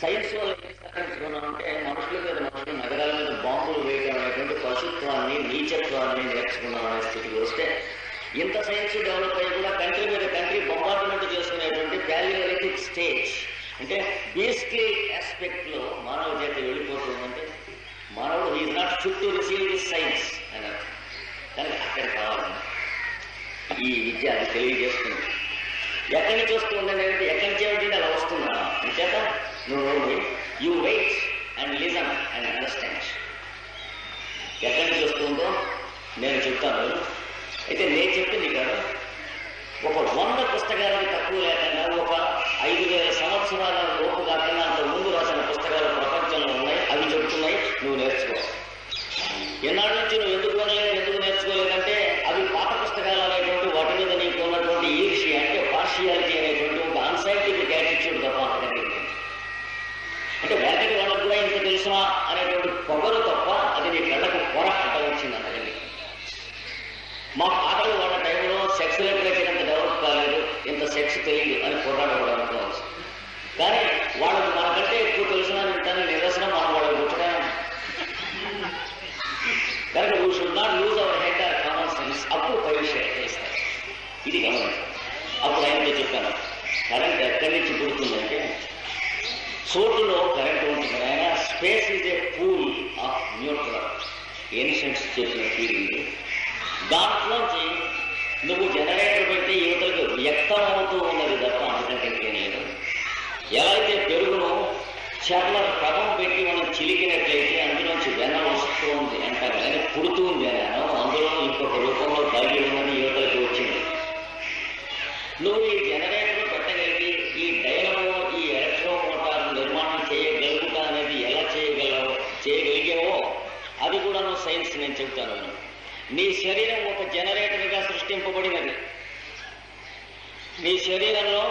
Science వల్ల ఏం సాధించుకున్నాం అంటే మనుషుల మీద మనుషులు నగరాల మీద బాంబులు వేయడం అనేటువంటి పశుత్వాన్ని నీచత్వాన్ని నేర్చుకున్నాం అనే స్థితికి వస్తే ఇంత సైన్స్ డెవలప్ అయ్యి కూడా కంట్రీ మీద కంట్రీ బొంబార్డ్మెంట్ చేసుకునేటువంటి ప్యాలియోలిటిక్ స్టేజ్ అంటే బేసిక్లీ ఆస్పెక్ట్లో మానవ జాతి వెళ్ళిపోతుందంటే మానవుడు is not fit to receive the science అని కానీ అక్కడ కావాలని ఈ విద్య అది తెలియజేస్తుంది. ఎక్కడి నుంచి వస్తుంది ఎక్కడి నుంచి ఏమిటి అలా వస్తుందా? No, no, no. You wait and listen and understand ఎక్కడి నుంచి వస్తుందో నేను చెప్తాను. అయితే నేను చెప్పింది కాదు. ఒక వంద పుస్తకాలకి తక్కువ లేకుండా ఒక ఐదు వేల సంవత్సరాల లోపు కాకుండా అంత ముందు రాసిన పుస్తకాలు ప్రపంచంలో ఉన్నాయి. అవి చెబుతున్నాయి నువ్వు నేర్చుకో. ఎన్నాళ్ళ నుంచి నువ్వు ఎందుకు వినలేదు ఎందుకు నేర్చుకోలేదంటే అవి పాత పుస్తకాలు అనేటువంటి వాటి మీద నీకు ఉన్నటువంటి ఈర్షి అంటే పార్షియాలిటీ అనేటువంటి ఒక అన్సైంటిఫిక్ యాటిట్యూడ్ తప్ప అంటే వెనకటి వాళ్ళకు కూడా ఇంత తెలుసునా అనేటువంటి పొగరు తప్ప అది నీ కళ్ళకు పొర అంత. వచ్చింది అంతకండి మా పాటలు వాళ్ళ టైంలో సెక్స్ లిటరేచర్ ఇంత డెవలప్ కాలేదు ఇంత సెక్స్ తెలియదు అని పోరాడకూడదు అనుకోవచ్చు కానీ వాళ్ళకి మనకంటే ఎక్కువ తెలిసిన దాని నిదర్శనం మనం వాళ్ళకి పుట్టడం కనుక we should not lose our head or common sense అప్పుడు పరీక్ష చేస్తారు ఇది గమనించాలి అప్పుడు ఆయనతో చెప్పాను కరెంట్ ఎక్కడి నుంచి పుడుతుందంటే చోటులో కరెంట్ ఉంటుంది. ఆయన space is a pool of neutral ancients చెప్పిన ఫీలింగ్ దాంట్లోంచి నువ్వు జనరేటర్ పెట్టి యువతలకు వ్యక్తం అవుతూ ఉన్నది తప్ప అంతకంటే నేను లేదు. ఎలా అయితే పెరుగును చర్మ క్రమం పెట్టి మనం చిలికినట్లయితే అందులోంచి వెన్న వస్తూ ఉంది. నీ శరీరం ఒక జనరేటర్గా సృష్టింపబడినది. నీ శరీరంలో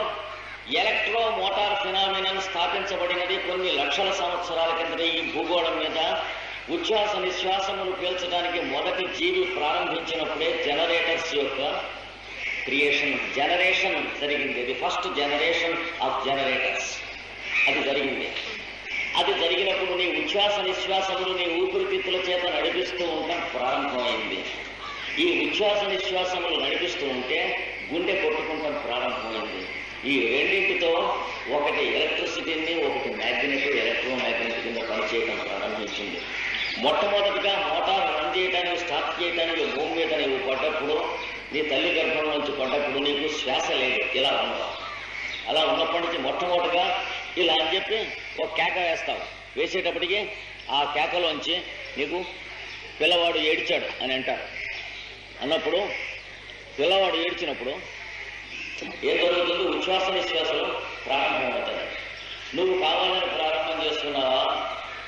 ఎలక్ట్రో మోటార్ ఫినామినన్ స్థాపించబడినది కొన్ని లక్షల సంవత్సరాల కిందట ఈ భూగోళం మీద ఉచ్ఛ్వాస నిశ్వాసములు పీల్చడానికి మొదటి జీవి ప్రారంభించినప్పుడే జనరేటర్స్ యొక్క క్రియేషన్ జనరేషన్ జరిగింది. ఇది ఫస్ట్ జనరేషన్ ఆఫ్ జనరేటర్స్. అది జరిగింది. అది జరిగినప్పుడు నీ ఉచ్ఛ్వాస నిశ్వాసములు నీ ఊపిరితిత్తుల చేత నడిపిస్తూ ఉండటం ప్రారంభమైంది. ఈ ఉచ్ఛ్వాస నిశ్వాసములు నడిపిస్తూ ఉంటే గుండె కొట్టుకుంటాం ప్రారంభమైంది. ఈ రెండింటితో ఒకటి ఎలక్ట్రిసిటీని ఒకటి మ్యాగ్నెట్ ఎలక్ట్రో మ్యాగ్నెట్ కింద పనిచేయడం ప్రారంభించింది. మొట్టమొదటిగా మోటార్ రన్ చేయడానికి స్టార్ట్ చేయడానికి భూమి మీద నీవు పడ్డప్పుడు నీ తల్లి గర్భం నుంచి పడ్డప్పుడు నీకు శ్వాస లేదు. ఇలా ఉండవు అలా ఉన్నప్పటి నుంచి మొట్టమొదటిగా ఇలా అని చెప్పి ఒక కేక వేస్తావు. వేసేటప్పటికి ఆ కేకలోంచి నీకు పిల్లవాడు ఏడ్చాడు అని అంటారు. అన్నప్పుడు పిల్లవాడు ఏడ్చినప్పుడు ఏం జరుగుతుంది? ఉచ్ఛ్వాస నిశ్వాసలు ప్రారంభమవుతాయి. నువ్వు కావాలని ప్రారంభం చేస్తున్నావా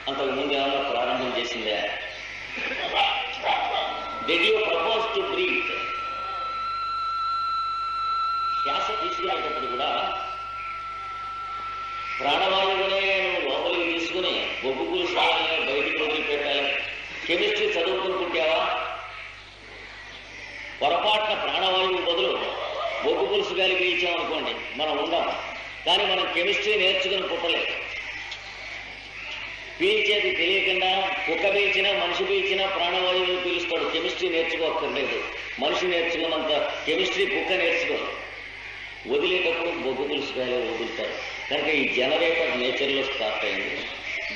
అంతకు ముందు ఏమైనా ప్రారంభం చేసిందే? Did you propose to breathe శ్వాస తీసుకునేటప్పుడు కూడా ప్రాణవాయువునే లోపలికి తీసుకుని బొగ్గు పులుసుకోవాలని బయటికి వదిలిపెట్టాలి కెమిస్ట్రీ చదువుకుని పుట్టావా? పొరపాటున ప్రాణవాయువు బదులు బొగ్గు పులుసు గాలి పీల్చామనుకోండి మనం ఉందాం కానీ మనం కెమిస్ట్రీ నేర్చుకుని పుట్టలేదు పీల్చేది తెలియకుండా కుక్క పీల్చినా మనిషి పీల్చినా ప్రాణవాయువులు పీలుస్తాడు. కెమిస్ట్రీ నేర్చుకోక్కర్లేదు. మనిషి నేర్చుకున్నంత కెమిస్ట్రీ కుక్క నేర్చుకో వదిలేటప్పుడు బొగ్గు పులుసు గాలి వదులుతారు. కనుక ఈ జనరేటర్ నేచర్లో స్టార్ట్ అయింది.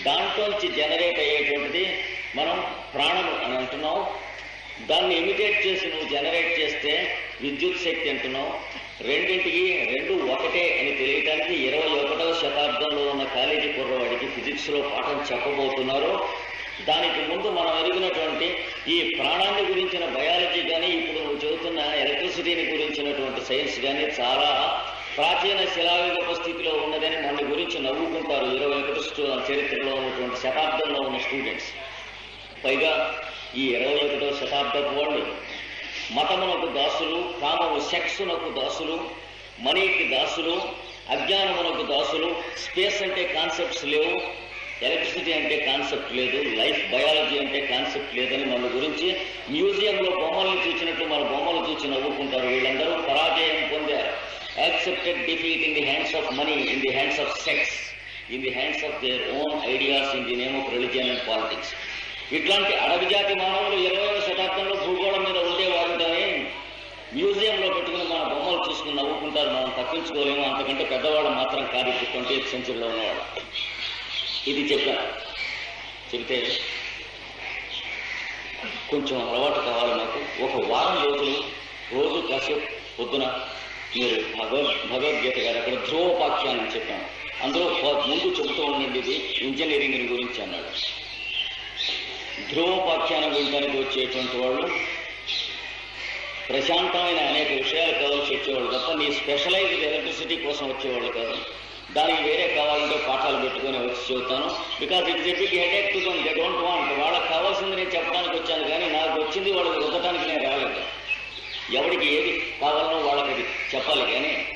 దాంట్లోంచి జనరేట్ అయ్యేటువంటిది మనం ప్రాణము అని అంటున్నాం. దాన్ని ఇమిటేట్ చేసి నువ్వు జనరేట్ చేస్తే విద్యుత్ శక్తి అంటున్నావు రెండింటికి రెండు ఒకటే అని తెలియటానికి ఇరవై ఒకటవ శతాబ్దంలో ఉన్న కాలేజీ కుర్రవాడికి ఫిజిక్స్లో పాఠం చెప్పబోతున్నారు. దానికి ముందు మనం ఎరిగినటువంటి ఈ ప్రాణాన్ని గురించిన బయాలజీ కానీ ఇప్పుడు నువ్వు చదువుతున్న ఎలక్ట్రిసిటీని గురించినటువంటి సైన్స్ కానీ చాలా ప్రాచీన శిలాయుగ స్థితిలో ఉన్నదని మన గురించి నవ్వుకుంటారు ఇరవై ఒకటి చరిత్రలో ఉన్నటువంటి శతాబ్దంలో ఉన్న స్టూడెంట్స్ పైగా ఈ ఇరవై ఒకటో శతాబ్దపు వాళ్ళు మతమునకు దాసులు కామము సెక్స్నకు దాసులు మనీకి దాసులు అజ్ఞానమునకు దాసులు స్పేస్ అంటే కాన్సెప్ట్స్ లేవు ఎలక్ట్రిసిటీ అంటే కాన్సెప్ట్ లేదు లైఫ్ బయాలజీ అంటే కాన్సెప్ట్ లేదని మన గురించి మ్యూజియంలో బొమ్మలను చూసినట్టు మన బొమ్మలు చూసి నవ్వుకుంటారు. వీళ్ళందరూ పరాజయం పొందారు. Accepted defeat in the hands of money in the hands of sex in the hands of their own ideas in the name of religion and politics ఇట్లాంటి అడవి జాతి మానవులు ఇరవైవ శతాబ్దంలో భూగోళం మీద ఉండేవారు కానీ మ్యూజియంలో పెట్టుకుని మన బొమ్మలు చూసుకుని నవ్వుకుంటారు మనం తప్పించుకోలేము అంతకంటే పెద్దవాళ్ళు మాత్రం కాదు ఇప్పుడు ట్వంటీ ఎయిత్ సెంచరీలో ఉన్నవాడు ఇది చెప్పాను చెబితే కొంచెం అలవాటు కావాలి నాకు. ఒక వారం రోజులు రోజు కాసేపు పొద్దున మీరు భగవద్ భగవద్గీత గారు అక్కడ ధ్రువోపాఖ్యానం చెప్పాను. అందులో ముందు చెబుతూ ఉండండి ఇది ఇంజనీరింగ్ గురించి అన్నాడు. ధ్రువోపాఖ్యానం వినడానికి వచ్చేటువంటి వాళ్ళు ప్రశాంతమైన అనేక విషయాలు కావాల్సి వచ్చేవాళ్ళు తప్ప నీ స్పెషలైజ్డ్ ఎలక్ట్రిసిటీ కోసం వచ్చేవాళ్ళు కాదు. దానికి వేరే కావాలంటే పాఠాలు పెట్టుకొని వచ్చి చెబుతాను. బికాజ్ ఇట్ చెప్పి big headache to don't want వాళ్ళకి కావాల్సింది నేను చెప్పడానికి వచ్చాను కానీ నాకు వచ్చింది వాళ్ళకి రుద్దటానికి నేను రాలేదు. ఎవరికి ఏది కావాలనో వాళ్ళకి చెప్పాలి కానీ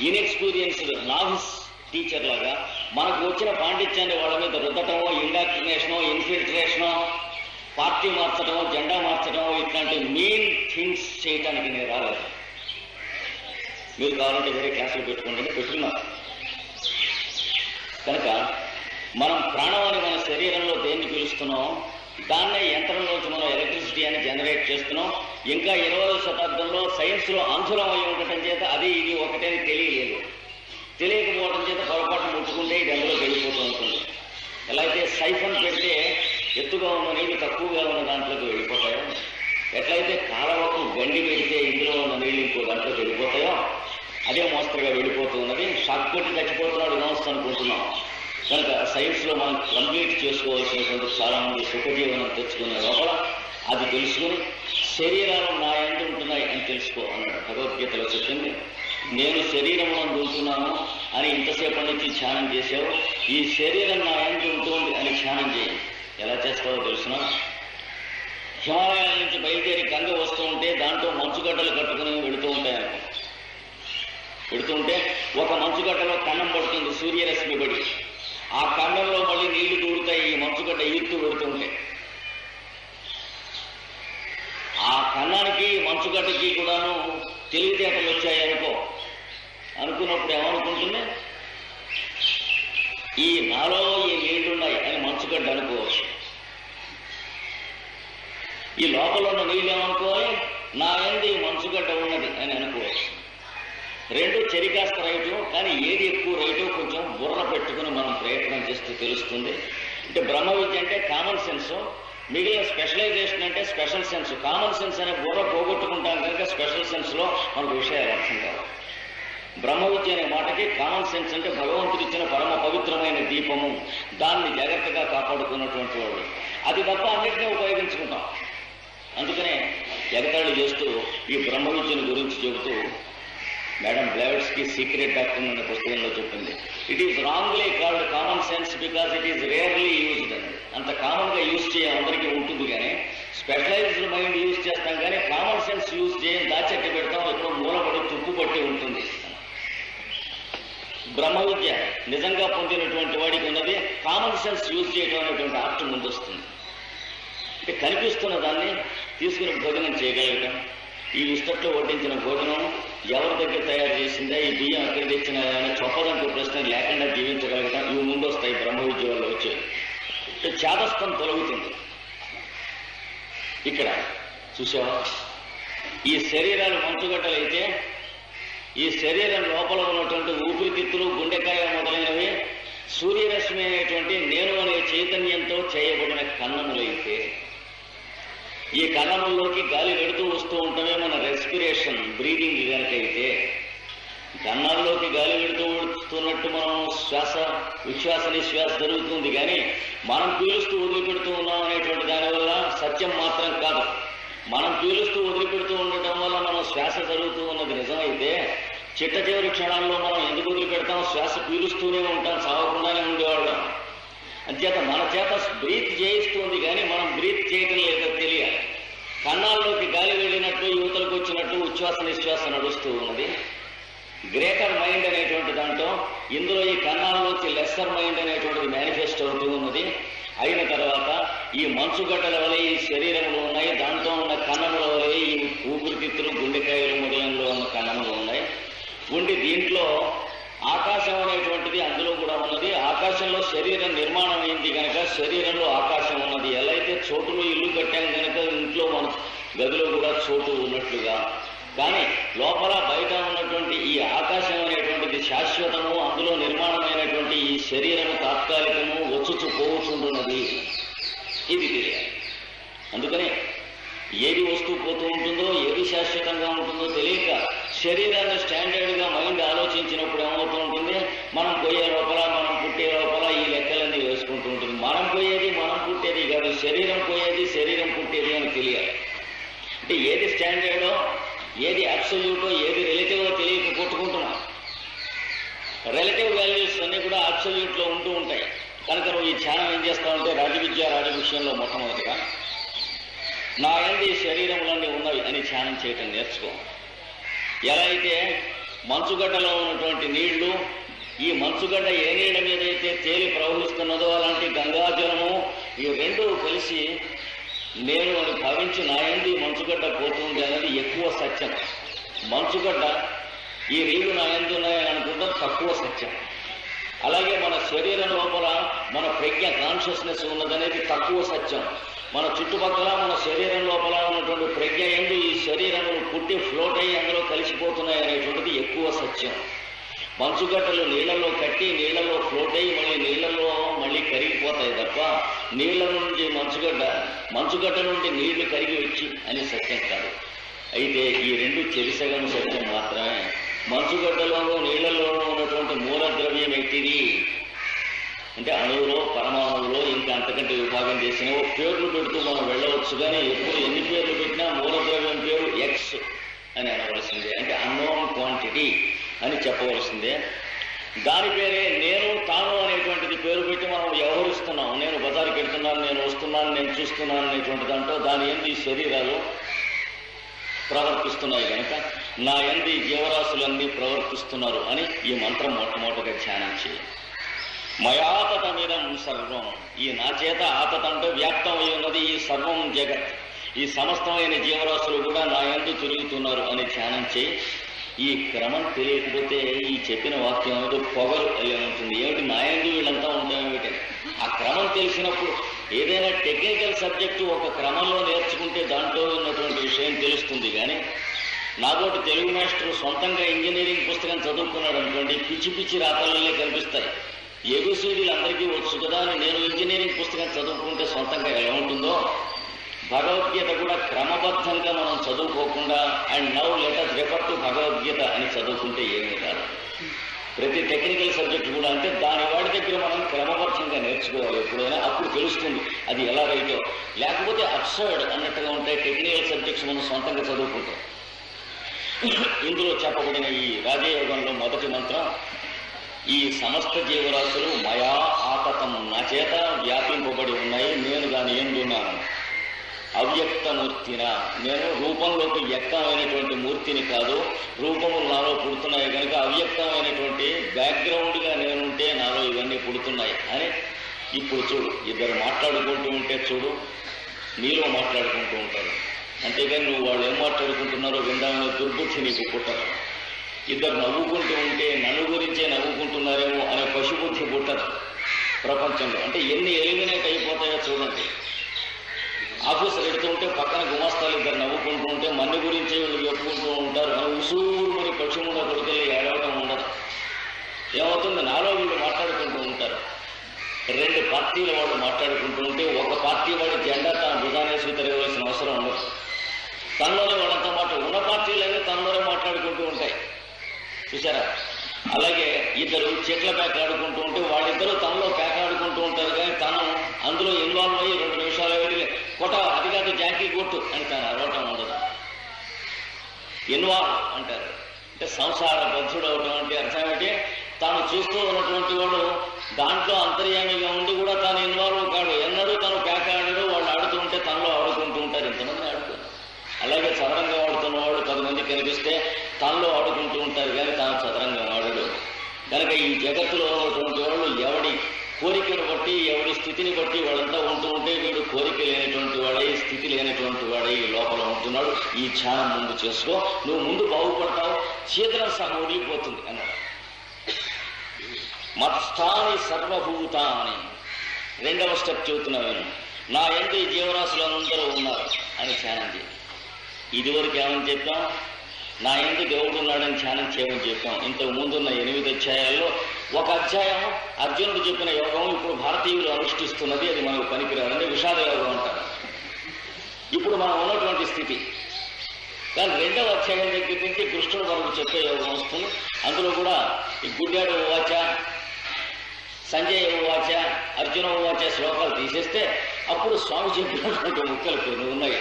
ఇన్ఎక్స్పీరియన్స్డ్ నావిస్ టీచర్ లాగా మనకు వచ్చిన పాండిత్యాన్ని వాళ్ళ మీద రుద్దటమో ఇండాక్టినేషనో ఇన్ఫిల్ట్రేషనో పార్టీ మార్చడమో జెండా మార్చడమో ఇట్లాంటి మెయిన్ థింగ్స్ చేయటానికి నేను రాలేదు. మీరు కావాలంటే వేరే క్లాసులు పెట్టుకోండి అని కనుక మనం ప్రాణం అని మన శరీరంలో దేన్ని పిలుస్తున్నాం? దాన్నే యంత్రంలోంచి మనం ఎలక్ట్రిసిటీ అని జనరేట్ చేస్తున్నాం? ఇంకా ఇరవై శతాబ్దంలో సైన్స్లో అంశులం అయి ఉండటం చేత అది ఇది ఒకటే తెలియలేదు. తెలియకపోవడం చేత పొరపాటు ముట్టుకుంటే ఇది అందులో వెళ్ళిపోతూ ఉంటుంది ఎలా అయితే సైఫన్ పెడితే ఎత్తుగా ఉన్న నీళ్ళు తక్కువగా ఉన్న దాంట్లోకి వెళ్ళిపోతాయో? ఎట్లయితే కాలవకు గండి పెడితే ఇందులో ఉన్న నీళ్ళు ఇంకో దాంట్లోకి వెళ్ళిపోతాయో? అదే మోస్తరుగా వెళ్ళిపోతూ ఉన్నది. షాక్ కొట్టి చచ్చిపోతున్నాడు నమస్తే అనుకుంటున్నాం. కనుక సైన్స్లో మనం కంప్లీట్ చేసుకోవాల్సినటువంటి చాలా మంది సుఖజీవనం తెచ్చుకునే లోపల అది తెలుసుకుని శరీరాలు నా ఎందు ఉంటున్నాయి అని తెలుసుకో అన్నాడు. భగవద్గీతలో చెప్పింది. నేను శరీరంలో ఉంటున్నాను అని ఇంతసేపు నుంచి ధ్యానం చేసావు ఈ శరీరం నా ఎందు ఉంటుంది అని ధ్యానం చేయి. ఎలా చేసుకోవాలో తెలుసునా? హిమాలయాల నుంచి బయలుదేరి గంగ వస్తూ ఉంటే దాంట్లో మంచుగడ్డలు కట్టుకుని వెళుతూ ఉంటాయి పెడుతుంటే ఒక మంచుగడ్డలో కన్నం పడుతుంది సూర్యరశ్మి పడి ఆ కన్నంలో మళ్ళీ నీళ్ళు దూరుతాయి ఈ మంచుగడ్డ ఈర్తూ పెడుతుంటే ఆ కన్నానికి మంచుగడ్డకి కూడాను తెలివితేటలు వచ్చాయి అనుకో. అనుకున్నప్పుడు ఏమనుకుంటుంది ఈ నాలో ఈ నీళ్ళున్నాయి అని మంచుగడ్డ అనుకోవచ్చు. ఈ లోపల ఉన్న నీళ్ళు ఏమనుకోవాలి? నా ఎందు ఈ మంచుగడ్డ ఉన్నది అని అనుకోవచ్చు. రెండు చెరికాస్త రైటు కానీ ఏది ఎక్కువ రైటు కొంచెం బుర్ర పెట్టుకుని మనం ప్రయత్నం చేస్తే తెలుస్తుంది. అంటే బ్రహ్మ విద్య అంటే కామన్ సెన్స్ మిగిలిన స్పెషలైజేషన్ అంటే స్పెషల్ సెన్స్ కామన్ సెన్స్ అనే బుర్ర పోగొట్టుకుంటాం కనుక స్పెషల్ సెన్స్లో మనకు విషయాలు అర్థం కావు. బ్రహ్మ విద్య అనే మాటకి కామన్ సెన్స్ అంటే భగవంతుడిచ్చిన పరమ పవిత్రమైన దీపము. దాన్ని జాగ్రత్తగా కాపాడుకున్నటువంటి వాడు. అది తప్ప అన్నిటినీ ఉపయోగించుకుంటాం. అందుకనే ఎగతాళి చేస్తూ ఈ బ్రహ్మ విద్యను గురించి చెబుతూ మేడం బ్లెవెట్స్కి సీక్రెట్ డాక్టర్ అనే పుస్తకంలో చెప్పింది. It is wrongly called common sense because it is rarely used అని అంత కామన్గా యూజ్ చేయ అందరికీ ఉంటుంది కానీ స్పెషలైజ్డ్ మైండ్ యూజ్ చేస్తాం కానీ కామన్ సెన్స్ యూజ్ చేయని దాచెట్టి పెడతాం ఎక్కడో మూలపడి తుప్పు పట్టి ఉంటుంది. బ్రహ్మ విద్య నిజంగా పొందినటువంటి వాడికి ఉన్నది కామన్ సెన్స్ యూజ్ చేయడం అనేటువంటి ఆర్ట్ ముందొస్తుంది. అంటే కనిపిస్తున్న దాన్ని తీసుకుని భోజనం చేయగలగటం. ఈ విస్తట్లో వడ్డించిన భోజనం ఎవరి దగ్గర తయారు చేసిందా ఈ బియ్యం ఎక్కడ తెచ్చిన చొప్పదంటూ ప్రశ్న లేకుండా జీవించగలగటం. ఇవి ముందొస్తాయి బ్రహ్మ విద్య వల్ల వచ్చేది అంటే చేదస్థం తొలగుతుంది. ఇక్కడ చూసావా? ఈ శరీరాలు మంచుగడ్డలైతే ఈ శరీరం లోపల ఉన్నటువంటి ఊపిరితిత్తులు గుండెకాయ మొదలైనవి సూర్యరశ్మి అనేటువంటి నేను అనే చైతన్యంతో చేయబడిన కన్నములైతే ఈ కన్నముల్లోకి గాలి వెడుతూ వస్తూ ఉంటమే మన రెస్పిరేషన్ బ్రీదింగ్ కనుకైతే కన్నాల్లోకి గాలి వెడుతూ మనం శ్వాస విశ్వాస నిశ్వాస జరుగుతుంది కానీ మనం పీలుస్తూ వదిలిపెడుతూ ఉన్నాం అనేటువంటి దానివల్ల సత్యం మాత్రం కాదు. మనం పీలుస్తూ వదిలిపెడుతూ ఉండటం వల్ల మనం శ్వాస జరుగుతూ ఉన్నది నిజమైతే చిట్ట చివరి క్షణాల్లో మనం ఎందుకు వదిలిపెడతాం? శ్వాస పీలుస్తూనే ఉంటాం సాగకుండానే ఉండేవాళ్ళం. అంచేత మన చేత బ్రీత్ చేయిస్తుంది కానీ మనం బ్రీత్ చేయటం లేదో తెలియాలి. కన్నాల్లోకి గాలి వెళ్ళినట్టు యువతలకు వచ్చినట్టు ఉచ్ఛ్వాస నిశ్వాస నడుస్తూ ఉన్నది. గ్రేటర్ మైండ్ అనేటువంటి దాంట్లో ఇందులో ఈ కన్నాల్లోంచి లెస్సర్ మైండ్ అనేటువంటిది మేనిఫెస్ట్ అవుతూ ఉన్నది. అయిన తర్వాత ఈ మంచుగడ్డల వలె ఈ శరీరంలో ఉన్నాయి. దాంట్లో ఉన్న కన్నముల వలె ఈ ఊపిరితిత్తులు గుండెకాయలు మొదలంలో ఉన్న కన్నములు ఉన్నాయి. ఉండి దీంట్లో ఆకాశం అనేటువంటిది అందులో కూడా ఉన్నది. ఆకాశంలో శరీరం నిర్మాణం అయింది కనుక శరీరంలో ఆకాశం ఉన్నది. ఎలా అయితే చోటులో ఇల్లు కట్టాం కనుక ఇంట్లో మన గదిలో కూడా చోటు ఉన్నట్లుగా కానీ లోపల బయట ఉన్నటువంటి ఈ ఆకాశం అనేటువంటిది శాశ్వతము అందులో నిర్మాణమైనటువంటి ఈ శరీరము తాత్కాలికము వచ్చుచు పోవచ్చుంటున్నది. ఇది తెలియాలి. అందుకనే ఏది వస్తువు పోతూ ఉంటుందో ఏది శాశ్వతంగా ఉంటుందో తెలియక శరీరాన్ని స్టాండర్డ్గా మైండ్ ఆలోచించినప్పుడు ఏమవుతూ ఉంటుంది? మనం పోయే లోపల మనం పుట్టే లోపల ఈ లెక్కలన్నీ వేసుకుంటూ ఉంటుంది. మనం పోయేది మనం పుట్టేది కాదు. శరీరం పోయేది శరీరం పుట్టేది అని తెలియాలి. అంటే ఏది స్టాండర్డో ఏది అబ్సల్యూటో ఏది రిలేటివో తెలియక కొట్టుకుంటున్నాం. రిలేటివ్ వాల్యూస్ అన్నీ కూడా అబ్సల్యూట్లో ఉంటూ ఉంటాయి. కనుక నువ్వు ఈ ధ్యానం ఏం చేస్తావంటే రాజవిద్య రాజవిషయంలో మొట్టమొదటిగా నా ఎందు ఈ శరీరంలోనే ఉన్నవి అని ధ్యానం చేయటం నేర్చుకో. ఎలా అయితే మంచుగడ్డలో ఉన్నటువంటి నీళ్ళు ఈ మంచుగడ్డ ఏ నీళ్ళ మీద అయితే తేలి ప్రవహిస్తున్నదో అలాంటి గంగాజలము ఈ రెండు కలిసి నేను అని భావించి నా ఇంటి మంచుగడ్డ పోతుంది అనేది ఎక్కువ సత్యం. మంచుగడ్డ ఈ రీలు నా ఎందున్నాయని అనుకుంటాం తక్కువ సత్యం. అలాగే మన శరీరం లోపల మన ప్రజ్ఞ కాన్షియస్నెస్ ఉన్నదనేది తక్కువ సత్యం. మన చుట్టుపక్కల మన శరీరం లోపల ఉన్నటువంటి ప్రజ్ఞ ఎందు ఈ శరీరం పుట్టి ఫ్లోట్ అయ్యి అందులో కలిసిపోతున్నాయి అనేటువంటిది ఎక్కువ సత్యం. మంచుగడ్డలు నీళ్ళలో కట్టి నీళ్ళలో ఫ్లోట్ అయ్యి మళ్ళీ నీళ్ళలో మళ్ళీ కరిగిపోతాయి తప్ప నీళ్ళ నుండి మంచుగడ్డ మంచుగడ్డ నుండి నీళ్ళు కరిగి వచ్చి అని సత్యం కాదు. అయితే ఈ రెండు చెరిసగం సత్యం మాత్రమే. మంచుగడ్డలోనూ నీళ్ళలోనూ ఉన్నటువంటి మూల ద్రవ్యం ఎట్టిది అంటే అణువులో పరమాణువులో ఇంకా అంతకంటే విభాగం చేసిన పేర్లు పెడుతూ మనం వెళ్ళవచ్చు కానీ ఎప్పుడు ఎన్ని పేర్లు పెట్టినా మూలద్రవ్యం పేరు ఎక్స్ అని అనవలసిందే అంటే అన్నోన్ క్వాంటిటీ అని చెప్పవలసిందే. దాని పేరే నేను తాను అనేటువంటిది పేరు పెట్టి మనం వ్యవహరిస్తున్నాం. నేను బజారుకి వెళ్తున్నాను నేను వస్తున్నాను నేను చూస్తున్నాను అనేటువంటి దాంట్లో దాని ఏంది ఈ శరీరాలు ప్రవర్తిస్తున్నాయి కనుక నా ఎందు ఈ జీవరాశులన్నీ ప్రవర్తిస్తున్నారు అని ఈ మంత్రం మొట్టమొదటిగా ధ్యానం చేయాలి. మయాతతమిదం సర్వం. ఈ నా చేత ఆతతంటే వ్యాప్తం అయి ఉన్నది ఈ సర్వం జగత్. ఈ సమస్తమైన జీవరాశులు కూడా నా ఎందు తిరుగుతున్నారు అని ధ్యానం చేయి. ఈ క్రమం తెలియకపోతే ఈ చెప్పిన వాక్యం ఏమిటో పొగలు ఉంటుంది. ఏమిటి? నా యందు వీళ్ళంతా ఉంటామేమిటి ఆ క్రమం తెలిసినప్పుడు ఏదైనా టెక్నికల్ సబ్జెక్టు ఒక క్రమంలో నేర్చుకుంటే దాంట్లో ఉన్నటువంటి విషయం తెలుస్తుంది. కానీ నాతోటి తెలుగు మాస్టర్ సొంతంగా ఇంజనీరింగ్ పుస్తకం చదువుకున్నాడు అనుకోండి పిచ్చి పిచ్చి రాతలనే కనిపిస్తాయి. ఎగుసీడీలు అందరికీ వచ్చు కదా అని నేను ఇంజనీరింగ్ పుస్తకం చదువుకుంటే సొంతంగా ఎలా ఉంటుందో? భగవద్గీత కూడా క్రమబద్ధంగా మనం చదువుకోకుండా and now letters refer to Bhagavad Gita అని చదువుకుంటే ఏమీ కాదు. ప్రతి టెక్నికల్ సబ్జెక్ట్ కూడా అంటే దాని వాడి దగ్గర మనం క్రమబద్ధంగా నేర్చుకోవాలి ఎప్పుడైనా అప్పుడు తెలుస్తుంది అది ఎలా రైటో. లేకపోతే అప్సర్డ్ అన్నట్టుగా ఉంటాయి టెక్నికల్ సబ్జెక్ట్స్ మనం సొంతంగా చదువుకుంటాం. ఇందులో చెప్పబడిన ఈ రాజయోగంలో మొదటి మంత్రం ఈ సమస్త జీవరాశులు మయా ఆతతం నా చేత వ్యాపింపబడి ఉన్నాయి నేను దాని ఎందున్నాను అవ్యక్తమూర్తిన? నేను రూపంలోకి వ్యక్తమైనటువంటి మూర్తిని కాదు రూపములు నాలో పుడుతున్నాయి కనుక అవ్యక్తమైనటువంటి బ్యాక్గ్రౌండ్గా నేనుంటే నాలో ఇవన్నీ పుడుతున్నాయి అని ఇప్పుడు చూడు. ఇద్దరు మాట్లాడుకుంటూ ఉంటే చూడు. నీలో మాట్లాడుకుంటూ ఉంటారు. అంతేగాని నువ్వు వాళ్ళు ఏం మాట్లాడుకుంటున్నారో విందామనే దుర్బుద్ధి నీకు పుట్టదు. ఇద్దరు నవ్వుకుంటూ ఉంటే నన్ను గురించే నవ్వుకుంటున్నారేమో అనే పశుబుద్ధి పుట్టదు ప్రపంచంలో. అంటే ఎన్ని ఎలిమినేట్ అయిపోతాయో చూడండి. ఆఫీసర్ ఎడుతుంటే పక్కన గుమాస్తాలు ఇద్దరు నవ్వుకుంటూ ఉంటే మన్ని గురించి వీళ్ళు చెప్పుకుంటూ ఉంటారు. మనం ఉసూరు మరి కొడుకెళ్ళి ఏడవడం ఉండదు. ఏమవుతుంది? నాలో వీళ్ళు మాట్లాడుకుంటూ ఉంటారు. రెండు పార్టీల వాళ్ళు మాట్లాడుకుంటూ ఉంటే ఒక పార్టీ వాడి జెండా తన భుజానేసి తిరగవలసిన అవసరం ఉండదు. తనలోనే వాళ్ళంతా మాట ఉన్న పార్టీలన్నీ తనలోనే మాట్లాడుకుంటూ ఉంటాయి. చూసారా అలాగే ఇద్దరు చెట్ల పేకాడుకుంటూ ఉంటే వాళ్ళిద్దరూ తనలో పేకాడుకుంటూ ఉంటారు కానీ తను అందులో ఇన్వాల్వ్ అయ్యి రెండు నిమిషాలు కొట అది కాదు జాకీ కొట్టు అని అరవటం ఉండదు ఇన్వాల్వ్ అంటారు. అంటే సంసార బద్ధుడు అవటం అంటే అర్థమేంటి తాను చూస్తూ ఉన్నటువంటి వాడు దాంట్లో అంతర్యామిగా ఉండి కూడా తాను ఇన్వాల్వ్ కాడు. ఎన్నడూ తను పేకాడడు వాళ్ళు ఆడుతూ ఉంటే తనలో ఆడుకుంటూ ఉంటారు ఇంతమంది ఆడుతారు అలాగే చదరంగం ఆడుతున్న వాళ్ళు పది మంది కనిపిస్తే తనలో ఆడుకుంటూ ఉంటారు కానీ తాను చదరంగం ఆడడు. కనుక ఈ జగత్తులో ఉన్నటువంటి వాళ్ళు ఎవడి కోరికను బట్టి ఎవడి స్థితిని బట్టి వాళ్ళంతా ఉంటూ ఉంటే వీడు కోరిక లేనటువంటి వాడై స్థితి లేనటువంటి వాడై లోపల ఉంటున్నాడు. ఈ ధ్యానం ముందు చేసుకో. నువ్వు ముందు బాగుపడతావు చేతుల సహా ఉడిగిపోతుంది అన్నాడు. మత్స్థాని సర్వభూతాని. రెండవ స్టెప్ చెబుతున్నా నేను. నా ఎందు ఈ జీవరాశులందరూ ఉన్నారు అని ధ్యానం చేయి. ఇదివరకు ఏమని చెప్పాం? నా ఎందు దేవుడు ఉన్నాడని ధ్యానం చేయమని చెప్పాం. ఇంతకు ముందున్న ఎనిమిది అధ్యాయాల్లో ఒక అధ్యాయం అర్జునుడు చెప్పిన యోగం ఇప్పుడు భారతీయులు అనుష్ఠిస్తున్నది అది మనకు పనికిరాదని విషాద యోగం అంటారు. ఇప్పుడు మనం ఉన్నటువంటి స్థితి. కానీ రెండవ అధ్యాయం దగ్గర నుంచి కృష్ణుడు మనకు చెప్పే యోగం వస్తుంది. అందులో కూడా ఈ గుడ్డాడు వాచ సంజయ్ వాచ అర్జున వాచ శ్లోకాలు తీసేస్తే అప్పుడు స్వామి చెప్పినటువంటి ముక్కలు కొన్ని ఉన్నాయి.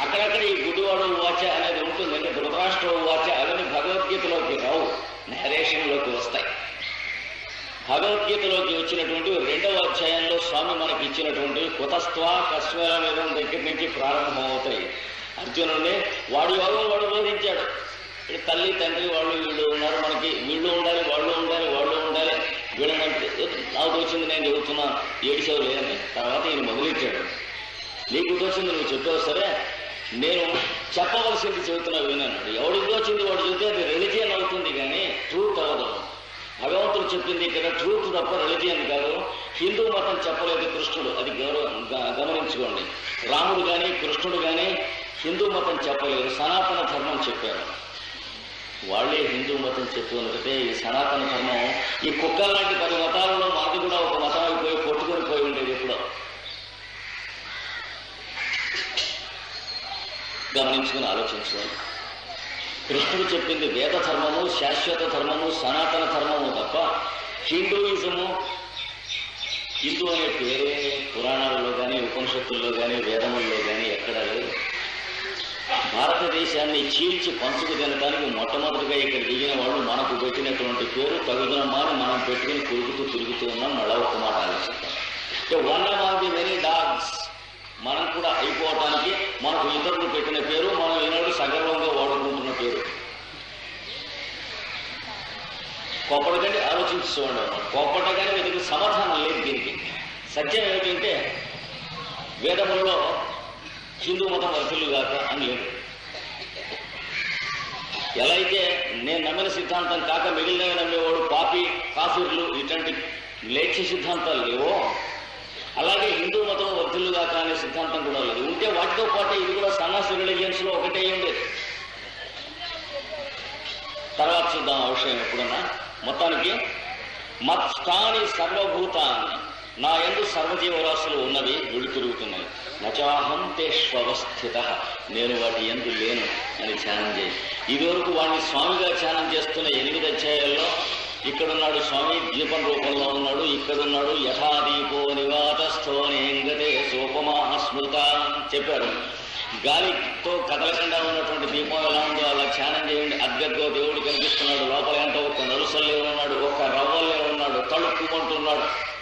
అక్కడక్కడ ఈ గుడ్డివాడు వాచ అనేది ఉంటుంది అంటే ధృతరాష్ట్ర వాచ అవన్నీ భగవద్గీతలోకి రావు నేరేషన్లోకి వస్తాయి భగవద్గీతలోకి వచ్చినటువంటి రెండవ అధ్యాయంలో స్వామి మనకి ఇచ్చినటువంటి కుతస్త్వ కస్మేరం దగ్గర నుంచి ప్రారంభమవుతాయి. అర్జునుడిని వాడి యోగం వాడు బోధించాడు. తల్లి తండ్రి వాళ్ళు వీళ్ళు ఉన్నారు మనకి. వీళ్ళు ఉండాలి వాళ్ళు ఉండాలి వాళ్ళు ఉండాలి. వీళ్ళంటే నాకు వచ్చింది నేను చెబుతున్నా ఏడిసేవు లేదని తర్వాత ఈయన మొదలెట్టాడు. నీకు వచ్చింది నువ్వు చెప్పావు సరే. నేను చెప్పవలసింది చెబుతున్నా విన్నాను. ఎవడికి వచ్చింది వాడు చెబితే అది రిలిజియన్ అవుతుంది కానీ ట్రూత్ అవ్వదు. భగవంతుడు చెప్పింది ఇక్కడ ట్రూత్ తప్ప రిలిజియన్ కాదు. హిందూ మతం చెప్పలేదు కృష్ణుడు. అది గౌరవ గమనించుకోండి. రాముడు కానీ కృష్ణుడు కానీ హిందూ మతం చెప్పలేదు. సనాతన ధర్మం చెప్పారు. వాళ్ళే హిందూ మతం చెప్తున్నట్టే ఈ సనాతన ధర్మం ఈ కుక్క లాంటి పది మతాలలో మాది కూడా ఒక మతం అయిపోయి కొట్టుకొని పోయి ఉండేది ఎప్పుడో. గమనించుకుని ఆలోచించుకోండి. కృష్ణుడు చెప్పింది వేద ధర్మము శాశ్వత ధర్మము సనాతన ధర్మము తప్ప హిందూయిజము హిందూ అనే పేరే పురాణాలలో కానీ ఉపనిషత్తుల్లో కానీ వేదముల్లో కానీ ఎక్కడా లేదు. భారతదేశాన్ని చీల్చి పంచుకు తినడానికి మొట్టమొదటిగా ఇక్కడ దిగిన వాళ్ళు మనకు పెట్టినటువంటి పేరు తగుదనమ్మా అని మనం పెట్టుకుని కొరుకుతూ తిరుగుతూ ఉన్నాం. మళ్ళా ఒక మాట ఆలోచిస్తాం one of the many dogs మనం కూడా అయిపోవటానికి మనకు ఇతరులు పెట్టిన పేరు మనం ఈనాడు సగర్వంగా వాడుకుంటున్న పేరు. కొప్పటికంటే ఆలోచించి చూడండి కొప్పటగానే వీటికి సమాధానం లేదు దీనికి. సత్యం ఏమిటంటే వేదములలో హిందూ మతం వర్తులుగాక అని లేదు. ఎలా అయితే నేను నమ్మిన సిద్ధాంతం కాక మిగిలినవి నమ్మేవాడు పాపి కాఫీర్లు ఇట్లాంటి లేఖ్య సిద్ధాంతాలు లేవో అలాగే హిందూ మతం వర్తులుగాక అనే సిద్ధాంతం కూడా లేదు. ఉంటే వాటితో పాటు ఇది కూడా సన్నాసి రిలీజియన్స్లో ఒకటే ఉంది తర్వాత చూద్దాం అవసరం ఎప్పుడన్నా. మొత్తానికి మత్స్థాని సర్వభూతాన్ని నా ఎందు సర్వజీవరాశులు ఉన్నవి విడి తిరుగుతున్నాయి. నచాహం తేష్వస్థిత నేను వాటి ఎందు లేను అని ధ్యానం చేయి. ఇదివరకు వాడిని స్వామిగా ధ్యానం చేస్తున్న ఎనిమిది అధ్యాయాల్లో ఇక్కడున్నాడు స్వామి ద్వీపం రూపంలో ఉన్నాడు ఇక్కడున్నాడు యథాదీపో నివాతస్థోనేంగతే సోపమా స్మృత చెప్పారు. గాలితో కదలకుండా ఉన్నటువంటి దీపం ఎలా ఉందో అలా ధ్యానం చేయండి. అద్దెతో దేవుడు కనిపిస్తున్నాడు. లోపల ఎంత ఒక్క నరుసల్లే ఉన్నాడు ఒక్క రవ్వల్లే ఉన్నాడు తడుక్కుమంటున్నాడు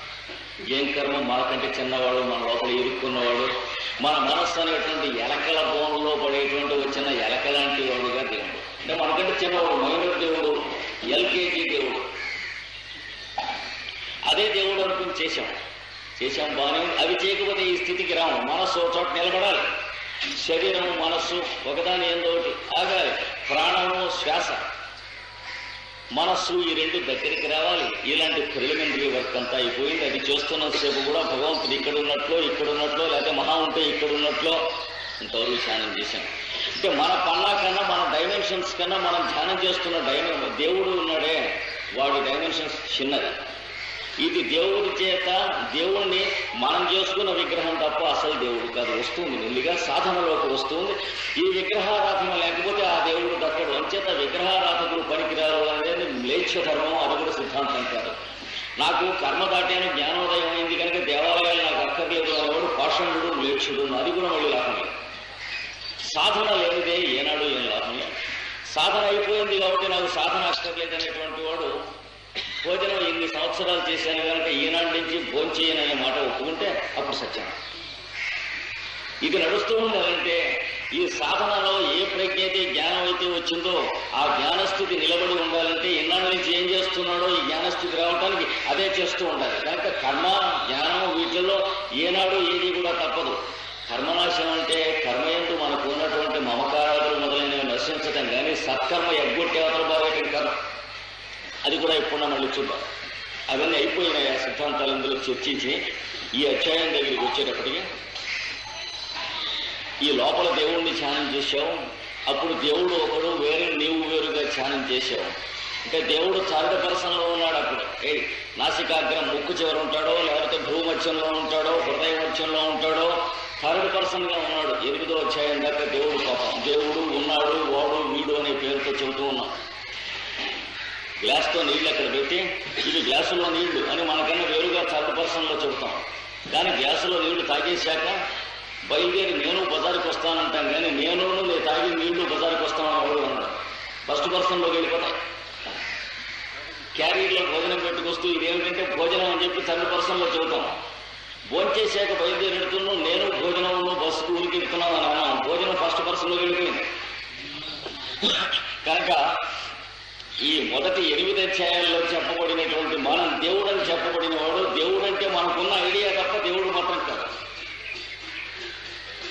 ఏం కర్మ? మనకంటే చిన్నవాడు మన లోపల ఇరుక్కున్నవాడు. మన మనస్సు అనేటువంటి ఎలకల బోన్లో పడేటువంటి వచ్చిన ఎలక లాంటి వాడుగా దేవుడు. అంటే మనకంటే చిన్నవాడు మైనర్ దేవుడు ఎల్కేజీ అదే దేవుడు అనుకుని చేశాం. చేశాం బాగానే ఉంది. అవి చేయకపోతే ఈ స్థితికి రాము. మనస్సు ఒక చోట నిలబడాలి. శరీరం మనస్సు ఒకదాని ఏందో ఆగాలి. ప్రాణము శ్వాస. మనస్సు ఈ రెండు దగ్గరికి రావాలి. ఇలాంటి ప్రిలిమినరీ వర్క్ అంతా అయిపోయింది. అది చేస్తున్నంతసేపు కూడా భగవంతుడు ఇక్కడ ఉన్నట్లో ఇక్కడ ఉన్నట్లో లేకపోతే మహా ఉంటే ఇక్కడ ఉన్నట్లో ఇంతవరకు ధ్యానం చేశాం. అంటే మన పన్నా కన్నా మన డైమెన్షన్స్ కన్నా మనం ధ్యానం చేస్తున్న డైమె దేవుడు ఉన్నాడే. వాడి డైమెన్షన్స్ చిన్నది. ఇది దేవుడి చేత దేవుణ్ణి మనం చేసుకున్న విగ్రహం తప్ప అసలు దేవుడు కాదు. వస్తుంది మెల్లిగా సాధనలోకి వస్తుంది. ఈ విగ్రహారాధన లేకపోతే ఆ దేవుడు దక్కడు అంచేత విగ్రహారాధకులు పనికిరారు అనేది మ్లేచ్ఛ ధర్మం అది కూడా సిద్ధాంతం కాదు నాకు కర్మ దాటాను జ్ఞానోదయం అయింది కనుక దేవాలయాలు నాకు అక్కర్లేదు అనేవాడు పాషణుడు మ్లేచ్ఛుడు అది కూడా మళ్ళీ లాభమే. సాధన లేనిదే ఏనాడు ఏం లాభమే? సాధన అయిపోయింది కాబట్టి నాకు సాధన అక్కర్లేదు అనేటువంటి వాడు భోజనం ఎన్ని సంవత్సరాలు చేశాను కనుక ఈనాటి నుంచి భోంచేయననే మాట ఒప్పుకుంటే అప్పుడు సత్యం. ఇది నడుస్తూ ఉండాలంటే ఈ సాధనలో ఏ ప్రజ్ఞ అయితే జ్ఞానం అయితే వచ్చిందో ఆ జ్ఞానస్థితి నిలబడి ఉండాలంటే ఇన్నాళ్ళ నుంచి ఏం చేస్తున్నాడో ఈ జ్ఞానస్థితి రావడానికి అదే చేస్తూ ఉండాలి. కనుక కర్మ జ్ఞానం వీటిల్లో ఏనాడు ఏది కూడా తప్పదు. కర్మనాశనం అంటే కర్మయందు మనకు ఉన్నటువంటి మమకారాలు మొదలైనవి నశించటం కానీ సత్కర్మ ఎగ్గొట్టేవతలు బాగా బాగేయటం కాదు అది కూడా ఇప్పుడు మళ్ళీ చూద్దాం. అవన్నీ అయిపోయినాయి ఆ సిద్ధాంతాలు ఇందులో చర్చించి ఈ అధ్యాయం దగ్గరికి వచ్చేటప్పటికి? ఈ లోపల దేవుణ్ణి ధ్యానం చేసావు అప్పుడు దేవుడు ఒకడు వేరే నీవు వేరుగా ధ్యానం చేసావు అంటే దేవుడు థర్డ్ పర్సన్ ఉన్నాడు అప్పుడు. ఏ నాసికాగ్రం ముక్కు చివర ఉంటాడో లేకపోతే భూమధ్యంలో ఉంటాడో హృదయ మధ్యంలో ఉంటాడో థర్డ్ పర్సన్గా ఉన్నాడు. ఎనిమిదో అధ్యాయం దాకా దేవుడు పాపం. దేవుడు ఉన్నాడు వాడు వీడు అనే పేరుతో చెబుతూ ఉన్నాం గ్లాస్తో నీళ్ళు అక్కడ పెట్టి ఇది గ్లాసులో నీళ్ళు అని మనకన్నా వేరుగా థర్డ్ పర్సన్లో చెబుతాం. కానీ గ్లాసులో నీళ్ళు తాగేశాక బయలుదేరి నేను బజారుకి వస్తానంటాం కానీ నేను నేను తాగి నీళ్ళు బజారుకి వస్తామని ఎవరు అన్నాడు ఫస్ట్ పర్సన్లోకి వెళ్ళిపోతాయి క్యారీర్లో భోజనం పెట్టుకొస్తూ ఇదేమిటంటే భోజనం అని చెప్పి థర్డ్ పర్సన్లో చెబుతాం. భోంచేశాక బయలుదేరుతున్నాం నేను భోజనంలో బస్సు ఊరికి ఎక్కుతున్నాం అని అన్నాం. భోజనం ఫస్ట్ పర్సన్లో వెళ్ళిపోయింది. కనుక ఈ మొదటి ఎనిమిది అధ్యాయాల్లో చెప్పబడినటువంటి మనం దేవుడు అని చెప్పబడిన వాడు దేవుడు అంటే మనకున్న ఐడియా తప్ప దేవుడు మాత్రం కాదు.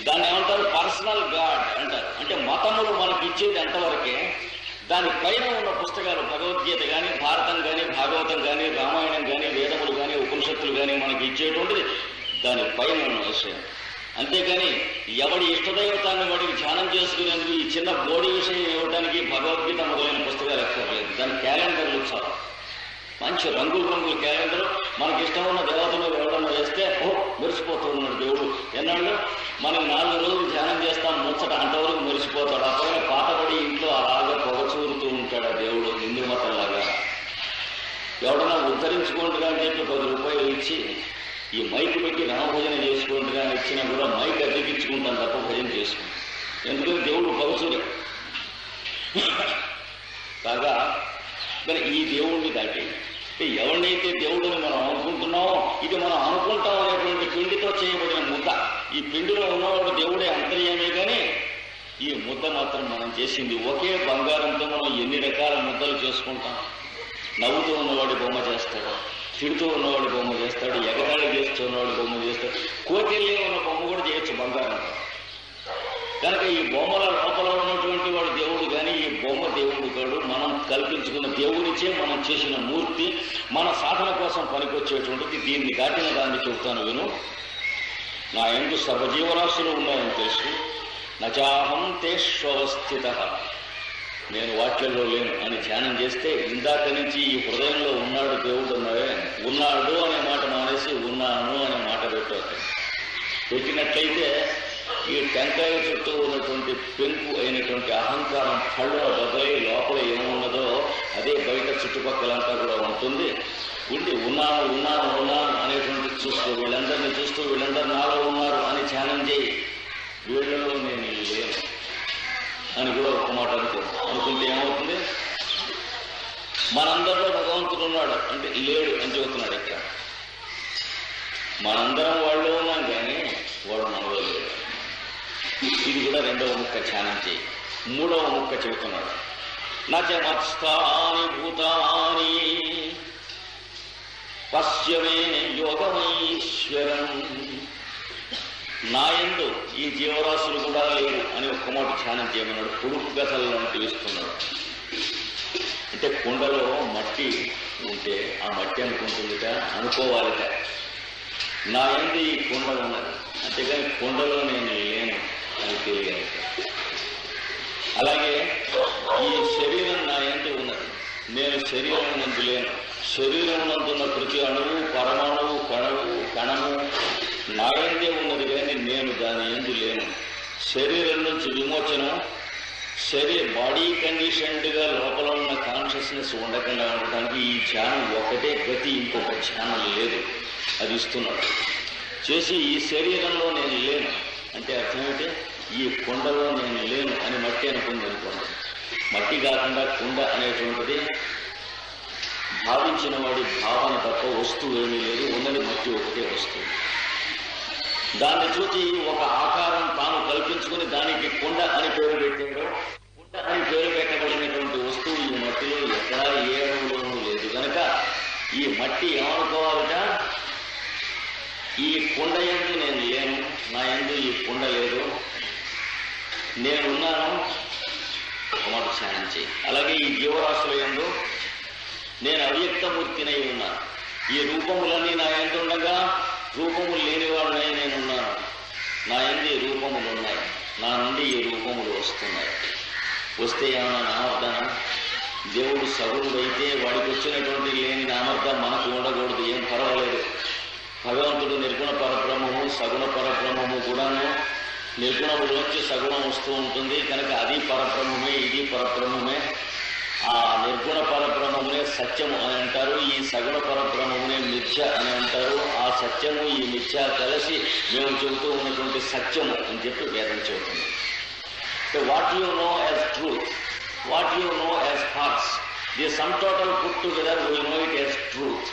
దాన్ని ఏమంటారు? పర్సనల్ గాడ్ అంటారు. అంటే మతములు మనకి ఇచ్చేది ఎంతవరకే? దాని పైన ఉన్న పుస్తకాలు భగవద్గీత కానీ భారతం కానీ భాగవతం కానీ రామాయణం కానీ వేదములు కానీ ఉపనిషత్తులు కానీ మనకి ఇచ్చేటువంటిది. దాని పైన ఉన్న విషయం. అంతేకాని ఎవడి ఇష్టదైవతాన్ని వాడికి ధ్యానం చేసుకునేందుకు ఈ చిన్న బోడి విషయం ఇవ్వడానికి భగవద్గీత మొదలైన పుస్తకాలు ఎక్కర్లేదు. దాని క్యాలెండర్లు చాలు. మంచి రంగులు రంగుల క్యాలెండర్. మనకి ఇష్టం ఉన్న దేవతలు ఎవరన్నా వేస్తే ఓ మెరిసిపోతున్నాడు దేవుడు. ఎన్నాళ్ళు? మనం నాలుగు రోజులు ధ్యానం చేస్తాం ముచ్చట అంతవరకు మెరిసిపోతాడు. అప్పుడే పాతబడి ఇంట్లో అలాగా పొగచూరుతూ ఉంటాడు ఆ దేవుడు హిందూ మతంలాగా ఎవడన్నా ఉద్ధరించుకుంటుగా అని చెప్పి పది రూపాయలు ఇచ్చి ఈ మైక్ పెట్టి రామభజన చేసుకుంటుగా ఇచ్చినా కూడా మైక్ అద్దెకించుకుంటాం తప్ప భజన చేసుకుంటాం ఎందుకంటే దేవుడు పవచుడే కాగా మరి ఈ దేవుణ్ణి దాటి ఎవరినైతే దేవుడిని మనం అనుకుంటున్నామో ఇది మనం అనుకుంటాం అనేటువంటి పిండితో చేయబడిన ముద్ద. ఈ పిండిలో ఉన్నవాడు దేవుడే అంతర్యమే కానీ ఈ ముద్ద మాత్రం మనం చేసింది ఒకే బంగారంతో మనం ఎన్ని రకాల ముద్దలు చేసుకుంటాం. నవ్వుతూ ఉన్నవాడి బొమ్మ చేస్తాడు. తిడుతూ ఉన్నవాడు బొమ్మ చేస్తాడు ఎగతాళి చేస్తూ ఉన్నవాడు బొమ్మ చేస్తాడు. కోటిల్లే ఉన్న బొమ్మ కూడా చేయొచ్చు బంగారం. కనుక ఈ బొమ్మల లోపల ఉన్నటువంటి వాడు దేవుడు కానీ ఈ బొమ్మ దేవుడు కాడు. మనం కల్పించుకున్న దేవుడిచే మనం చేసిన మూర్తి మన సాధన కోసం పనికొచ్చేటువంటిది దీన్ని దాటిన దాన్ని చెబుతాను విను. నా ఎందు సర్వజీవరాశులు ఉన్నాయని తెలుసు. నచాహం తేష్వస్థిత నేను వాక్యంలో లేను అని ధ్యానం చేస్తే ఇందాక నుంచి ఈ హృదయంలో ఉన్నాడు దేవుడు ఉన్నాడే ఉన్నాడు అనే మాట మానేసి ఉన్నాను అనే మాట పెట్టారు. పెట్టినట్లయితే ఈ టెంకాయ చుట్టూ ఉన్నటువంటి పెంకు అయినటువంటి అహంకారం పళ్ళ బదులై లోపల ఏమున్నదో అదే బయట చుట్టుపక్కలంతా కూడా ఉంటుంది. ఉండి ఉన్నాను ఉన్నాను ఉన్నాను అనేటువంటి చూస్తూ వీళ్ళందరినీ చూస్తూ వీళ్ళందరూ నాలో ఉన్నారు అని ధ్యానం చేయి. వీళ్ళలో నేను లేను. అని కూడా ఒక మాట అనుకో. అనుకుంటే ఏమవుతుంది? మనందరిలో భగవంతుడు ఉన్నాడు. అంటే లేడు అని చెబుతున్నాడు ఇక్కడ. మనందరం వాళ్ళు ఉన్నాం కానీ వాడు మనలో లేడు. ఇది కూడా రెండవ ముక్క ధ్యానం చేయి. మూడవ ముక్క చెబుతున్నాడు. నచమత్స్థాని భూతాని పశ్యమే యోగమైశ్వరం. నా ఎందు ఈ జీవరాశులు కూడా లేవు అని ఒక్క మాట ధ్యానం చేయమన్నాడు. కొడుకు గసలను తీస్తున్నాడు అంటే కుండలో మట్టి ఉంటే ఆ మట్టి అనుకుంటుందిట అనుకోవాలిట. నా ఎందు ఈ కుండ ఉన్నది. కానీ కుండలో నేను లేను అని తెలియాలి అలాగే ఈ శరీరం నా ఎందు ఉన్నది. నేను శరీరం నందు లేను. శరీరం నందున్న ప్రతి అణువు పరమాణువు కణము కణము నా ఉన్నది కానీ నేను దాని ఎందు లేను. శరీరం నుంచి విమోచన శరీర బాడీ కండిషన్డ్గా లోపల ఉన్న కాన్షియస్నెస్ ఉండకుండా ఉండటానికి ఈ ధ్యానం ఒకటే గతి ఇంకొక ధ్యానం లేదు. అది ఇస్తున్నాడు. చేసి ఈ శరీరంలో నేను లేను. అంటే అర్థమైతే ఈ కుండలో నేను లేను అని మట్టి అనుకుంది అనుకోండి. మట్టి కాకుండా కుండ అనేటువంటిది భావించిన వాడి భావన తప్ప వస్తువు ఏమీ లేదు. ఉన్నది మట్టి ఒకటే వస్తువు. దాన్ని చూసి ఒక ఆకారం తాను కల్పించుకుని దానికి కుండ అని పేరు పెట్టాడు. కుండ అని పేరు పెట్టబడినటువంటి వస్తువు ఈ మట్టిలో ఎక్కడా ఏ రంగులోనూ లేదు. కనుక ఈ మట్టి ఏమనుకోవాలట? ఈ కుండ ఎందు నేను లేను నా ఎందు ఈ కుండ లేదు. నేనున్నాను. ఒక మాట ధ్యానం చేయి. అలాగే ఈ జీవరాశుల ఎందు నేను అవ్యక్తమూర్తినై ఉన్నాను. ఈ రూపములన్నీ నా ఎందుండగా రూపములు లేనివాడునే నేనున్నాను. నా ఎందు ఈ రూపములు ఉన్నాయి? నా నుండి ఈ రూపములు వస్తున్నాయి? వస్తే ఏమన్నా నామర్థన దేవుడు సగుడుడైతే వాడికి వచ్చినటువంటి లేని నామర్థం మనకు ఉండకూడదు ఏం పర్వాలేదు. భగవంతుడు నిర్గుణ పరబ్రహ్మము సగుణ పరబ్రహ్మము కూడాను నిర్గుణములోంచి సగుణం వస్తూ ఉంటుంది. కనుక అది పరబ్రహ్మమే ఇది పరబ్రహ్మమే. ఆ నిర్గుణ పరబ్రహ్మమునే సత్యము అని అంటారు ఈ సగుణ పరబ్రహ్మమునే మిథ్య అని అంటారు. ఆ సత్యము ఈ మిథ్య కలిసి మేము చెబుతూ ఉన్నటువంటి సత్యము అని చెప్పి వేదం చెబుతుంది. So what you know as truth what you know as parts, the sum total put together we know it as truth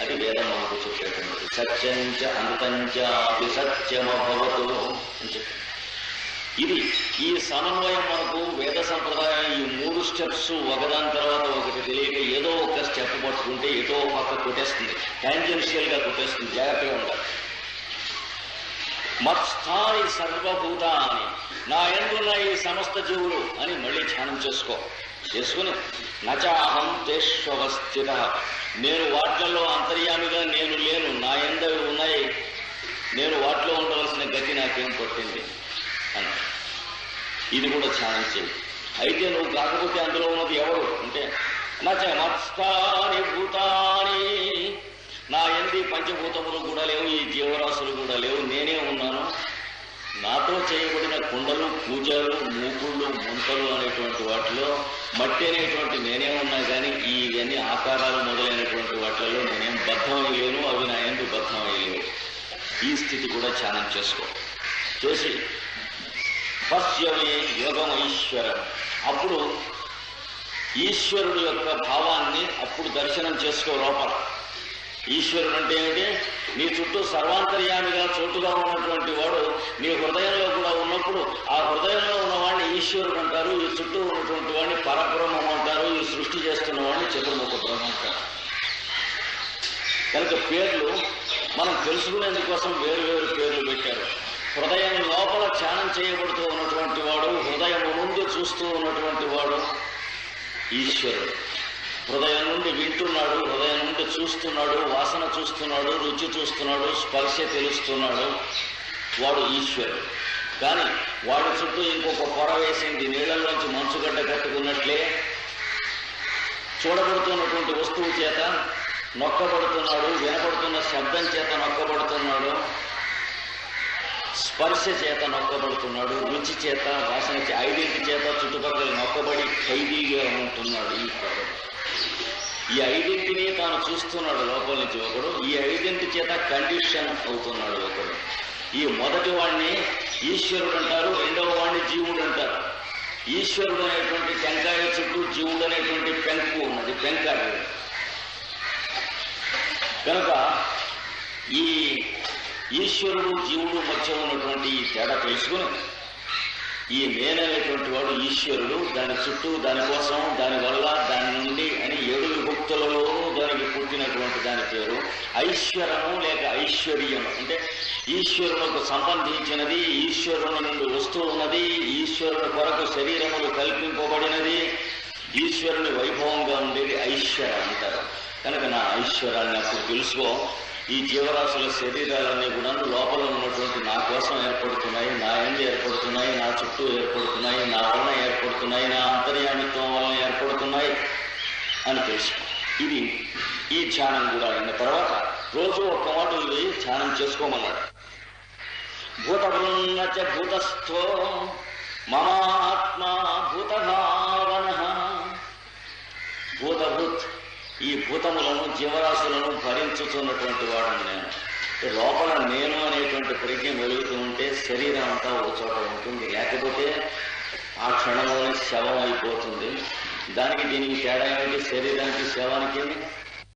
అది వేదం మనకు చెప్పేటువంటి సత్యంచ అంతంచ అపి సత్యమభవతు అని చెప్పారు ఇది ఈ సమన్వయం మనకు వేద సంప్రదాయం ఈ మూడు స్టెప్స్ ఒకదాని తర్వాత ఒకటి తెలియక ఏదో ఒక స్టెప్ పట్టుకుంటే ఏదో ఒక పక్క కొట్టేస్తుంది. టాంజెన్షియల్గా కొట్టేస్తుంది. జాగ్రత్తగా ఉండాలి. సద్భభూత అని నా ఎందున్న ఈ సమస్త జీవులు అని మళ్ళీ ధ్యానం చేసుకో. చేసుకుని నచాహం తేష్వస్థిత నేను వాట్లలో అంతర్యామిగా నేను లేను. నా ఎందవి ఉన్నాయి? నేను వాటిలో ఉండవలసిన గతి నాకేం పట్టింది? ఇది కూడా ధ్యానం చేయి అయితే నువ్వు కాకపోతే అందులో ఉన్నది ఎవరు? అంటే నచ్చ మత్స్థాని భూతాని. నా ఎంది పంచభూతములు కూడా లేవు ఈ జీవరాశులు కూడా లేవు నేనే ఉన్నాను. నాతో చేయబడిన కుండలు పూజలు మూకుళ్ళు ముంతలు అనేటువంటి వాటిలో మట్టి అనేటువంటి నేనే ఉన్నా కానీ ఇవన్నీ ఆకారాలు మొదలైనటువంటి వాటిలో నేనేం బద్ధమయ్యలేను అవి నా ఎందుకు బద్ధమయ్యలేవు ఈ స్థితి కూడా ధ్యానం చేసుకో. చేసి పశ్యమే యోగమైశ్వరం. అప్పుడు ఈశ్వరుడు యొక్క భావాన్ని అప్పుడు దర్శనం చేసుకో లోపల. ఈశ్వరుడు అంటే ఏమిటి నీ చుట్టూ సర్వాంతర్యామిగా చోటుగా ఉన్నటువంటి వాడు నీ హృదయంలో కూడా ఉన్నప్పుడు ఆ హృదయంలో ఉన్నవాడిని ఈశ్వరుడు అంటారు ఈ చుట్టూ ఉన్నటువంటి వాడిని పరబ్రహ్మం అంటారు ఈ సృష్టి చేస్తున్న వాడిని చతుర్ముఖ బ్రహ్మ అంటారు. కనుక పేర్లు మనం తెలుసుకునేందుకోసం వేరు వేరు పేర్లు పెట్టారు. హృదయం లోపల ధ్యానం చేయబడుతూ ఉన్నటువంటి వాడు హృదయం ముందు చూస్తూ ఉన్నటువంటి వాడు ఈశ్వరుడు. హృదయం నుండి వింటున్నాడు హృదయం నుండి చూస్తున్నాడు వాసన చూస్తున్నాడు రుచి చూస్తున్నాడు స్పర్శ తెలుస్తున్నాడు. వాడు ఈశ్వరుడు. కానీ వాడి చుట్టూ ఇంకొక పొర వేసింది నీళ్ళలోంచి మంచుగడ్డ కట్టుకున్నట్లే చూడబడుతున్నటువంటి వస్తువు చేత నొక్కబడుతున్నాడు వినపడుతున్న శబ్దం చేత నొక్కబడుతున్నాడు. స్పర్శ చేత నొక్కబడుతున్నాడు రుచి చేత వాసన ఐదింటి చేత చుట్టుపక్కల నొక్కబడి ఖైదీగా ఉంటున్నాడు ఈ పొరడు ఈ ఐదింటిని తాను చూస్తున్నాడు లోపల నుంచి ఒకడు ఈ ఐదింటి చేత కండిషన్ అవుతున్నాడు ఒకడు. ఈ మొదటి వాడిని ఈశ్వరుడు అంటారు రెండవ వాడిని జీవుడు అంటారు. ఈశ్వరుడు అనేటువంటి టెంకాయ చుట్టూ జీవుడు అనేటువంటి పెంకు ఉన్నది పెంకాడు కనుక ఈ ఈశ్వరుడు జీవుడు మధ్య ఉన్నటువంటి ఈ తేడా తెలుసుకుని ఈ నేననేటువంటి వాడు ఈశ్వరుడు దాని చుట్టూ దానికోసం దానివల్ల దాని నుండి అని ఏడు విభక్తులలో దానికి పుట్టినటువంటి దాని పేరు ఐశ్వరము లేక ఐశ్వర్యము. అంటే ఈశ్వరులకు సంబంధించినది ఈశ్వరుని నుండి వస్తూ ఉన్నది ఈశ్వరుని కొరకు శరీరములు కల్పింపబడినది ఈశ్వరుని వైభవంగా ఉండేది ఐశ్వర అంటారు. కనుక నా ఐశ్వరాన్ని అప్పుడు తెలుసుకో. ఈ జీవరాశుల శరీరాలన్నీ కూడా లోపల ఉన్నటువంటి నా కోసం ఏర్పడుతున్నాయి నా ఎందు ఏర్పడుతున్నాయి నా చుట్టూ ఏర్పడుతున్నాయి నా వలన ఏర్పడుతున్నాయి నా అంతర్యామిత్వం వలన ఏర్పడుతున్నాయి అని తెలుసుకో. ఇది ఈ ధ్యానం కూడా అయిన తర్వాత రోజు ఒక్క మాట ఇది ధ్యానం చేసుకోమన్నాడు. భూతభృన్నచ భూతస్థో మమాత్మా భూతభావన భూతభూత్ ఈ భూతములను జీవరాశులను భరించుతున్నటువంటి వాడని నేను. లోపల నేను అనేటువంటి ప్రజ్ఞ వెలుగుతూ ఉంటే శరీరం అంతా ఒక చోట ఉంటుంది. లేకపోతే ఆ క్షణంలోనే శవం అయిపోతుంది. దానికి దీనికి తేడా ఏమిటి? శరీరానికి శవానికి